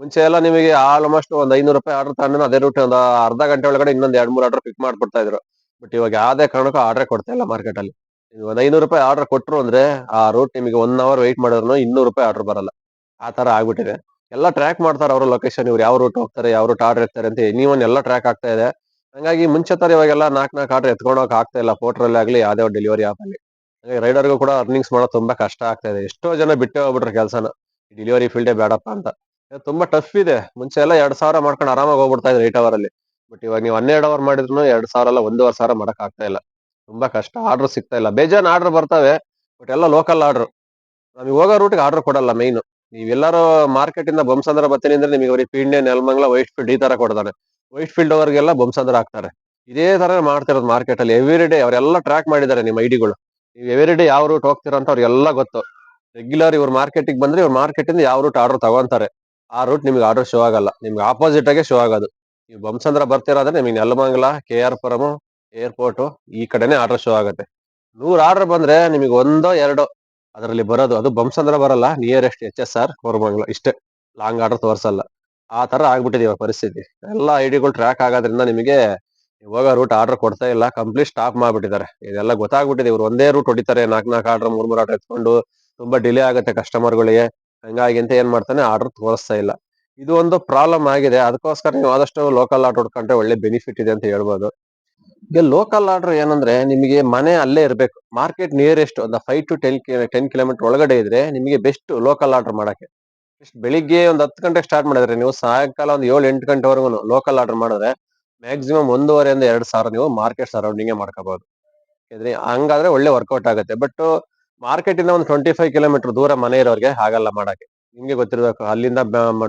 A: ಮುಂಚೆ ಎಲ್ಲ ನಿಮಗೆ ಆಲ್ಮೋಸ್ಟ್ ಒಂದು ಐನೂರು ರೂಪಾಯಿ ಆರ್ಡರ್ ತಗೊಂಡು ಅದೇ ರೂಟ್ ಒಂದು ಅರ್ಧ ಗಂಟೆ ಒಳಗಡೆ ಇನ್ನೊಂದು ಎರಡು ಮೂರು ಆರ್ಡರ್ ಪಿಕ್ ಮಾಡ್ಬಿಡ್ತಾ ಇದ್ರು. ಬಟ್ ಇವಾಗ ಯಾವ್ದೇ ಕಾರಣಕ್ಕೂ ಆರ್ಡರ್ ಕೊಡ್ತಾ ಇಲ್ಲ ಮಾರ್ಕೆಟ್ ಅಲ್ಲಿ. ಒಂದ್ ಐನೂರು ರೂಪಾಯಿ ಆರ್ಡರ್ ಕೊಟ್ರು ಅಂದ್ರೆ ಆ ರೂಟ್ ನಿಮಗೆ ಒನ್ ಅವರ್ ವೆಯ್ಟ್ ಮಾಡಿದ್ರು ಇನ್ನೂರು ರೂಪಾಯಿ ಆರ್ಡರ್ ಬರಲ್ಲ. ಆ ತರ ಆಗ್ಬಿಟ್ಟಿದೆ. ಎಲ್ಲ ಟ್ರ್ಯಾಕ್ ಮಾಡ್ತಾರೆ ಅವರು ಲೊಕೇಶನ್ ಇವ್ರು ಯಾವ ರೂಟ್ ಹೋಗ್ತಾರೆ, ಯಾವ ರೂಟ್ ಆರ್ಡರ್ ಇರ್ತಾರೆ ಅಂತ ಒನ್ ಎಲ್ಲ ಟ್ರ್ಯಾಕ್ ಆಗ್ತಾ ಇದೆ. ಹಂಗಾಗಿ ಮುಂಚೆ ತರ ಇವಾಗೆಲ್ಲ ನಾಲ್ಕ್ ನಾಲ್ಕು ಆರ್ಡರ್ ಎತ್ಕೊಂಡೋಗಕ್ ಆಗ್ತಾ ಇಲ್ಲ. ಫೋಟೋಲ್ಲಿ ಆಗಲಿ, ಯಾವ್ದೇ ಡೆಲಿವರಿ ಆಪ್ ಅಲ್ಲಿ. ರೈಡರ್ಗೂ ಕೂಡ ಅರ್ನಿಂಗ್ಸ್ ಮಾಡೋದು ತುಂಬಾ ಕಷ್ಟ ಆಗ್ತಾ ಇದೆ. ಎಷ್ಟೋ ಜನ ಬಿಟ್ಟೆ ಹೋಗ್ಬಿಟ್ರೆ ಕೆಲಸನ. ಡೆಲಿವರಿ ಫೀಲ್ಡೇ ಬೇಡಪ್ಪ ಅಂತ. ತುಂಬಾ ಟಫ್ ಇದೆ. ಮುಂಚೆ ಎಲ್ಲ ಎರಡ್ ಸಾವಿರ ಮಾಡ್ಕೊಂಡು ಆರಾಮಾಗಿ ಹೋಗ್ಬಿಡ್ತಾ ಇದ್ರು ಏಟ್ ಅವರ್ ಅಲ್ಲಿ. ಬಟ್ ಇವಾಗ ನೀವು ಹನ್ನೆರಡು ಅವರ್ ಮಾಡಿದ್ರು ಎರಡ್ ಸಾವಿರ ಅಲ್ಲ, ಒಂದೂವರೆ ಸಾವಿರ ಮಾಡಕ್ ಆಗ್ತಾ ಇಲ್ಲ. ತುಂಬಾ ಕಷ್ಟ. ಆರ್ಡರ್ ಸಿಗ್ತಾ ಇಲ್ಲ. ಬೇಜಾನ್ ಆರ್ಡರ್ ಬರ್ತವೆ ಬಟ್ ಎಲ್ಲ ಲೋಕಲ್ ಆರ್ಡರ್ ನಮಗೆ ಹೋಗೋ ರೂಟ್ಗೆ ಆರ್ಡರ್ ಕೊಡಲ್ಲ ಮೈನ್ ನೀವೆಲ್ಲರೂ ಮಾರ್ಕೆಟ್ ಇಂದ ಬೊಮ್ಸಂದ್ರ ಬರ್ತೀನಿ ಅಂದ್ರೆ ನಿಮಗೆ ಅವ್ರಿಗೆ ಪಿಂಡೆ ನೆಲಮಂಗ್ಲ ವೈಟ್ ಫೀಲ್ಡ್ ಈ ತರ ಕೊಡ್ತಾನೆ ವೈಟ್ ಫೀಲ್ಡ್ ಅವರಿಗೆಲ್ಲ ಬೊಮ್ಸಂದ್ರ ಹಾಕ್ತಾರೆ. ಇದೇ ತರ ಮಾಡ್ತಿರೋದು ಮಾರ್ಕೆಟ್ ಅಲ್ಲಿ ಎವ್ರಿ ಡೇ ಅವರೆಲ್ಲ ಟ್ರ್ಯಾಕ್ ಮಾಡಿದ್ದಾರೆ ನಿಮ್ಮ ಐಡಿಗಳು. ನೀವು ಎವ್ರಿ ಡೇ ಯಾವ ರೂಟ್ ಹೋಗ್ತೀರ ಅಂತ ಅವ್ರಿಗೆಲ್ಲ ಗೊತ್ತು. ರೆಗ್ಯುಲರ್ ಇವ್ರ ಮಾರ್ಕೆಟಿಗೆ ಬಂದ್ರೆ ಇವ್ರ ಮಾರ್ಕೆಟ್ ಇಂದ ಯಾವ ರೂಟ್ ಆರ್ಡರ್ ತಗೊಂತಾರೆ. ಆ ರೂಟ್ ನಿಮ್ಗೆ ಆರ್ಡರ್ ಶೋ ಆಗಲ್ಲ. ನಿಮ್ಗೆ ಆಪೋಸಿಟ್ ಆಗಿ ಶೋ ಆಗೋದು. ನೀವು ಬೊಮ್ಸಂದ್ರ ಬರ್ತಿರೋದ್ರೆ ನಿಮಗೆ Nelamangala K R Puram airport, ಈ ಕಡೆನೆ ಆರ್ಡರ್ ಶೋ ಆಗುತ್ತೆ. ನೂರ್ ಆರ್ಡರ್ ಬಂದ್ರೆ ನಿಮಗೆ ಒಂದೋ ಎರಡೋ ಅದರಲ್ಲಿ ಬರೋದು. ಅದು ಬೊಮ್ಸಂದ್ರ ಬರಲ್ಲ. Nearest H S R, Koramangala, ಇಷ್ಟೇ. ಲಾಂಗ್ ಆರ್ಡರ್ ತೋರಿಸಲ್ಲ. ಆ ತರ ಆಗ್ಬಿಟ್ಟಿದೆ ಇವಾಗ ಪರಿಸ್ಥಿತಿ. ಎಲ್ಲ ಐಡಿಗಳು ಟ್ರ್ಯಾಕ್ ಆಗೋದ್ರಿಂದ ನಿಮಗೆ ಇವಾಗ ರೂಟ್ ಆರ್ಡರ್ ಕೊಡ್ತಾ ಇಲ್ಲ. ಕಂಪ್ಲೀಟ್ ಸ್ಟಾಪ್ ಮಾಡ್ಬಿಟ್ಟಿದ್ದಾರೆ. ಇದೆಲ್ಲ ಗೊತ್ತಾಗ್ಬಿಟ್ಟಿದೆ. ಇವ್ರು ಒಂದೇ ರೂಟ್ ಹೊಡಿತಾರೆ. ನಾಲ್ಕು ನಾಲ್ಕು ಆರ್ಡರ್, ಮೂರ್ ಮೂರು ಆರ್ಡರ್ ಎತ್ಕೊಂಡು ತುಂಬಾ ಡಿಲೇ ಆಗುತ್ತೆ ಕಸ್ಟಮರ್ಗಳಿಗೆ. ಹಂಗಾಗಿ ಅಂತ ಏನ್ ಮಾಡ್ತಾನೆ ಆರ್ಡರ್ ತೋರಿಸ್ತಾ ಇಲ್ಲ. ಇದು ಒಂದು ಪ್ರಾಬ್ಲಮ್ ಆಗಿದೆ. ಅದಕ್ಕೋಸ್ಕರ ನೀವು ಆದಷ್ಟು ಲೋಕಲ್ ಆರ್ಡರ್ ಹೊಡ್ಕೊಂಡ್ರೆ ಒಳ್ಳೆ ಬೆನಿಫಿಟ್ ಇದೆ ಅಂತ ಹೇಳ್ಬೋದು. ಈಗ ಲೋಕಲ್ ಆರ್ಡರ್ ಏನಂದ್ರೆ ನಿಮಗೆ ಮನೆ ಅಲ್ಲೇ ಇರಬೇಕು. ಮಾರ್ಕೆಟ್ ನಿಯರೆಸ್ಟ್ ಒಂದು five to ten ten kilometre ಒಳಗಡೆ ಇದ್ರೆ ನಿಮಗೆ ಬೆಸ್ಟ್ ಲೋಕಲ್ ಆರ್ಡರ್ ಮಾಡಕ್ಕೆ. ಬೆಳಿಗ್ಗೆ ಒಂದು ಹತ್ತು ಗಂಟೆಗೆ ಸ್ಟಾರ್ಟ್ ಮಾಡಿದ್ರೆ ನೀವು ಸಾಯಂಕಾಲ ಒಂದು ಏಳು ಎಂಟು ಗಂಟೆವರೆಗೂ ಲೋಕಲ್ ಆರ್ಡರ್ ಮಾಡಿದ್ರೆ ಮ್ಯಾಕ್ಸಿಮಮ್ ಒಂದೂವರೆಯಿಂದ ಎರಡು ಸಾವಿರ ನೀವು ಮಾರ್ಕೆಟ್ ಸರೌಂಡಿಂಗ್ ಮಾಡ್ಕೋಬಹುದು ಹಂಗಾದ್ರೆ ಒಳ್ಳೆ ವರ್ಕೌಟ್ ಆಗುತ್ತೆ. ಬಟ್ ಮಾರ್ಕೆಟ್ ಇಂದ ಒಂದು ಟ್ವೆಂಟಿ ಫೈವ್ ಕಿಲೋಮೀಟರ್ ದೂರ ಮನೆ ಇರೋರಿಗೆ ಆಗಲ್ಲ ಮಾಡಕ್ಕೆ. ನಿಮ್ಗೆ ಗೊತ್ತಿರಬೇಕು, ಅಲ್ಲಿಂದ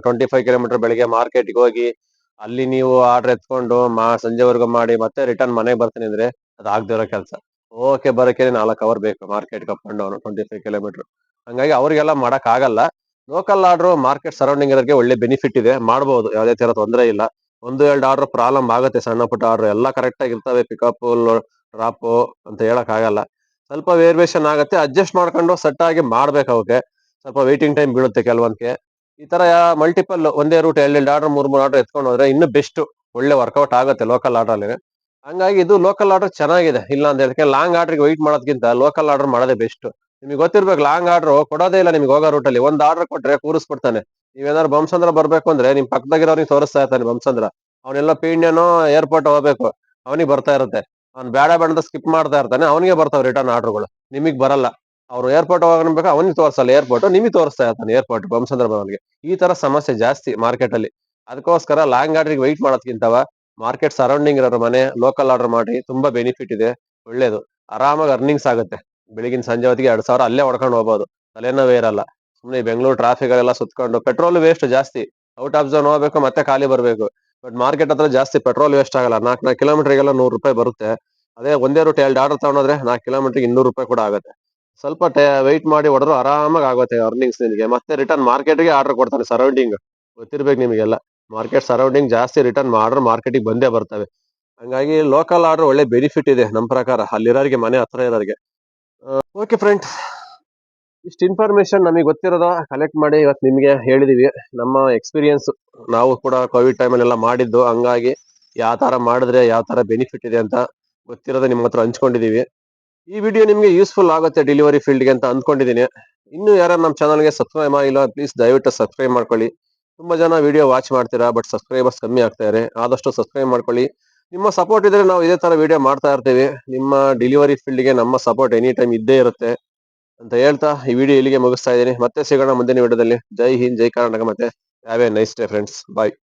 A: ಟ್ವೆಂಟಿ ಫೈವ್ ಕಿಲೋಮೀಟರ್ ಬೆಳಿಗ್ಗೆ ಮಾರ್ಕೆಟ್ಗೆ ಹೋಗಿ ಅಲ್ಲಿ ನೀವು ಆರ್ಡರ್ ಎತ್ಕೊಂಡು ಮಾ ಸಂಜೆವರೆಗೂ ಮಾಡಿ ಮತ್ತೆ ರಿಟರ್ನ್ ಮನೆಗೆ ಬರ್ತೀನಿ ಅಂದ್ರೆ ಅದು ಆಗದೆ ಇರೋ ಕೆಲಸ. ಓಕೆ ಬರೋಕೆ ನಾಲ್ಕು ಅವರ್ ಬೇಕು market down twenty five kilometre ಹಂಗಾಗಿ ಅವ್ರಿಗೆಲ್ಲ ಮಾಡಕ್ ಆಗಲ್ಲ. ಲೋಕಲ್ ಆರ್ಡರ್ ಮಾರ್ಕೆಟ್ ಸರೌಂಡಿಂಗ್ ಇರೋರಿಗೆ ಒಳ್ಳೆ ಬೆನಿಫಿಟ್ ಇದೆ. ಮಾಡಬಹುದು ಯಾವುದೇ ತರ ತೊಂದರೆ ಇಲ್ಲ. ಒಂದು, ಎರಡು ಆರ್ಡರ್ ಪ್ರಾಬ್ಲಮ್ ಆಗುತ್ತೆ ಸಣ್ಣ ಪುಟ್ಟ ಆರ್ಡರ್ ಎಲ್ಲ ಕರೆಕ್ಟ್ ಆಗಿ ಇರ್ತವೆ. ಪಿಕಪ್ ಡ್ರಾಪ್ ಅಂತ ಹೇಳಕ್ ಆಗಲ್ಲ. ಸ್ವಲ್ಪ ವೇರಿಯೇಷನ್ ಆಗುತ್ತೆ. ಅಡ್ಜಸ್ಟ್ ಮಾಡ್ಕೊಂಡು ಸೆಟ್ ಆಗಿ ಮಾಡ್ಬೇಕು ಅವಕ್ಕೆ ಸ್ವಲ್ಪ ವೇಟಿಂಗ್ ಟೈಮ್ ಬೀಳುತ್ತೆ ಕೆಲವೊಂದಕ್ಕೆ ಈ ತರ ಮಲ್ಟಿಪಲ್ ಒಂದೇ ರೂಟ್ ಎರಡು ಆರ್ಡರ್ ಮೂರ್, ಮೂರು ಆರ್ಡರ್ ಎತ್ಕೊಂಡು ಹೋದ್ರೆ ಇನ್ನು ಬೆಸ್ಟ್ ಒಳ್ಳೆ ವರ್ಕೌಟ್ ಆಗುತ್ತೆ ಲೋಕಲ್ ಆರ್ಡರ್ ಹಂಗಾಗಿ ಇದು ಲೋಕಲ್ ಆರ್ಡರ್ ಚೆನ್ನಾಗಿದೆ. ಇಲ್ಲ ಅಂತ ಹೇಳಕ್ಕೆ ಲಾಂಗ್ ಆರ್ಡರ್ಗೆ ವೈಟ್ ಮಾಡೋದಕ್ಕಿಂತ ಲೋಕಲ್ ಆರ್ಡರ್ ಮಾಡೋದೇ ಬೆಸ್ಟ್ ನಿಮಗೆ ಗೊತ್ತಿರ್ಬೇಕು ಲಾಂಗ್ ಆರ್ಡರ್ ಕೊಡೋದೇ ಇಲ್ಲ ನಿಮ್ಗೆ ಹೋಗೋ ರೂಟ್ ಅಲ್ಲಿ. ಒಂದ್ ಆರ್ಡರ್ ಕೊಟ್ರೆ ಕೂರಿಸ್ಕೊಡ್ತಾನೆ ನೀವೇನಾದ್ರು ಬಂಸಂದ್ರ ಬರ್ಬೇಕು ಅಂದ್ರೆ ನಿಮ್ ಪಕ್ಕದಾಗಿರೋರಿಗೆ ತೋರಿಸ್ತಾ ಇರ್ತಾನೆ ಬಂಸಂದ್ರ ಅವನೆಲ್ಲ ಪೀಣ್ಯನೋ ಏರ್ಪೋರ್ಟ್ ಹೋಗ್ಬೇಕು. ಅವನಿಗೆ ಬರ್ತಾ ಇರುತ್ತೆ. ಅವ್ನು ಬೇಡ ಬೇಡ ಸ್ಕಿಪ್ ಮಾಡ್ತಾ ಇರ್ತಾನೆ. ಅವನಿಗೆ ಬರ್ತಾವ ರಿಟರ್ನ್ ಆರ್ಡರ್ಗಳು ನಿಮಗೆ ಬರಲ್ಲ. ಅವ್ರು ಏರ್ಪೋರ್ಟ್ ಹೋಗ್ಬೇಕು ಅವನಿಗೆ ತೋರಿಸಲ್ಲ. ಏರ್ಪೋರ್ಟ್ ನಿಮಗೆ ತೋರಿಸ್ತಾ ಇರ್ತಾನೆ ಏರ್ಪೋರ್ಟ್ ಬಂಸಂದ್ರ ಸಂದರ್ಭದಲ್ಲಿ ಈ ತರ ಸಮಸ್ಯೆ ಜಾಸ್ತಿ ಮಾರ್ಕೆಟ್ ಅಲ್ಲಿ. ಅದಕ್ಕೋಸ್ಕರ ಲಾಂಗ್ ಆರ್ಡರ್ಗೆ ವೆಯ್ಟ್ ಮಾಡೋದ್ಕಿಂತವ ಮಾರ್ಕೆಟ್ ಸರೌಂಡಿಂಗ್ ಇರೋರ ಮನೆ ಲೋಕಲ್ ಆರ್ಡರ್ ಮಾಡಿ ತುಂಬಾ ಬೆನಿಫಿಟ್ ಇದೆ. ಒಳ್ಳೇದು. ಆರಾಮಾಗಿ ಅರ್ನಿಂಗ್ಸ್ ಆಗುತ್ತೆ. ಬೆಳಗಿನ ಸಂಜೆ ಹೊತ್ತಿಗೆ ಎರಡ್ ಸಾವಿರ ಅಲ್ಲೇ ಹೊಡ್ಕೊಂಡು ಹೋಗ್ಬೋದು. ತಲೆನೋವೇ ಇರಲ್ಲ. ಸುಮ್ಮನೆ ಬೆಂಗಳೂರು ಟ್ರಾಫಿಕ್ ಎಲ್ಲ ಸುತ್ಕೊಂಡು ಪೆಟ್ರೋಲ್ ವೇಸ್ಟ್ ಜಾಸ್ತಿ. ಔಟ್ ಆಫ್ ಝೋನ್ ಹೋಗ್ಬೇಕು, ಮತ್ತೆ ಖಾಲಿ ಬರಬೇಕು. ಬಟ್ ಮಾರ್ಕೆಟ್ ಹತ್ರ ಜಾಸ್ತಿ ಪೆಟ್ರೋಲ್ ವೇಸ್ಟ್ ಆಗಲ್ಲ. ನಾಲ್ಕು ನಾಲ್ಕು ಕಿಲೋಮೀಟರ್ಗೆಲ್ಲ ನೂರು ರೂಪಾಯಿ ಬರುತ್ತೆ. ಅದೇ ಒಂದೇ ರೂಟ್ ಎರಡು ಆರ್ಡರ್ ತಗೊಂಡ್ರೆ ನಾಲ್ಕು ಕಿಲೋಮೀಟರ್ ಇನ್ನೂರು ರೂಪಾಯಿ ಕೂಡ ಆಗುತ್ತೆ. ಸ್ವಲ್ಪ ವೆಯ್ಟ್ ಮಾಡಿ ಹೊಡೆದ್ರು ಆರಾಮಾಗಿ ಆಗುತ್ತೆ ಅರ್ನಿಂಗ್ಸ್ ನಿಮಗೆ. ಮತ್ತೆ ರಿಟರ್ನ್ ಮಾರ್ಕೆಟ್ಗೆ ಆರ್ಡರ್ ಕೊಡ್ತಾನೆ ಸರೌಂಡಿಂಗ್ ಗೊತ್ತಿರ್ಬೇಕು ನಿಮಗೆಲ್ಲ. ಮಾರ್ಕೆಟ್ ಸರೌಂಡಿಂಗ್ ಜಾಸ್ತಿ ರಿಟರ್ನ್ ಆರ್ಡರ್ ಮಾರ್ಕೆಟಿಗೆ ಬಂದೇ ಬರ್ತವೆ. ಹಂಗಾಗಿ ಲೋಕಲ್ ಆರ್ಡರ್ ಒಳ್ಳೆ ಬೆನಿಫಿಟ್ ಇದೆ ನಮ್ಮ ಪ್ರಕಾರ. ಅಲ್ಲಿರೋರಿಗೆ, ಮನೆ ಹತ್ರ ಇರೋರಿಗೆ. ಓಕೆ ಫ್ರೆಂಡ್ ಇಷ್ಟು ಇನ್ಫಾರ್ಮೇಶನ್ ನಮಗೆ ಗೊತ್ತಿರೋದ ಕಲೆಕ್ಟ್ ಮಾಡಿ ಇವತ್ತು ನಿಮಗೆ ಹೇಳಿದೀವಿ. ನಮ್ಮ ಎಕ್ಸ್ಪೀರಿಯನ್ಸ್ ನಾವು ಕೂಡ ಕೋವಿಡ್ ಟೈಮಲ್ಲೆಲ್ಲ ಮಾಡಿದ್ದು. ಹಂಗಾಗಿ ಯಾವ ತರ ಮಾಡಿದ್ರೆ ಯಾವ ತರ ಬೆನಿಫಿಟ್ ಇದೆ ಅಂತ ಗೊತ್ತಿರೋದ ನಿಮ್ಮ ಹತ್ರ ಹಂಚ್ಕೊಂಡಿದೀವಿ. ಈ ವಿಡಿಯೋ ನಿಮಗೆ ಯೂಸ್ಫುಲ್ ಆಗುತ್ತೆ ಡೆಲಿವರಿ ಫೀಲ್ಡ್ಗೆ ಅಂತ ಅಂದ್ಕೊಂಡಿದ್ದೀನಿ ಇನ್ನು ಯಾರು ನಮ್ಮ ಚಾನಲ್ಗೆ ಸಬ್ಸ್ಕ್ರೈಬ್ ಆಗಿಲ್ಲ ಪ್ಲೀಸ್ ದಯವಿಟ್ಟು ಸಬ್ಸ್ಕ್ರೈಬ್ ಮಾಡ್ಕೊಳ್ಳಿ. ತುಂಬಾ ಜನ ವಿಡಿಯೋ ವಾಚ್ ಮಾಡ್ತೀರಾ ಬಟ್ ಸಬ್ಸ್ಕ್ರೈಬರ್ಸ್ ಕಮ್ಮಿ ಆಗ್ತಾ ಇದ್ದಾರೆ ಆದಷ್ಟು ಸಬ್ಸ್ಕ್ರೈಬ್ ಮಾಡ್ಕೊಳ್ಳಿ. ನಿಮ್ಮ ಸಪೋರ್ಟ್ ಇದ್ರೆ ನಾವು ಇದೇ ತರ ವಿಡಿಯೋ ಮಾಡ್ತಾ ಇರ್ತೀವಿ. ನಿಮ್ಮ ಡೆಲಿವರಿ ಫೀಲ್ಡ್ಗೆ ನಮ್ಮ ಸಪೋರ್ಟ್ ಎನಿ ಟೈಮ್ ಇದ್ದೇ ಇರುತ್ತೆ ಅಂತ ಹೇಳ್ತಾ ಈ ವಿಡಿಯೋ ಇಲ್ಲಿಗೆ ಮುಗಿಸ್ತಾ ಇದ್ದೀನಿ. ಮತ್ತೆ ಸಿಗೋಣ ಮುಂದಿನ ವಿಡಿಯೋದಲ್ಲಿ. ಜೈ ಹಿಂದ್, ಜೈ ಕರ್ನಾಟಕ ಮತ್ತೆ. Have a nice day friends bye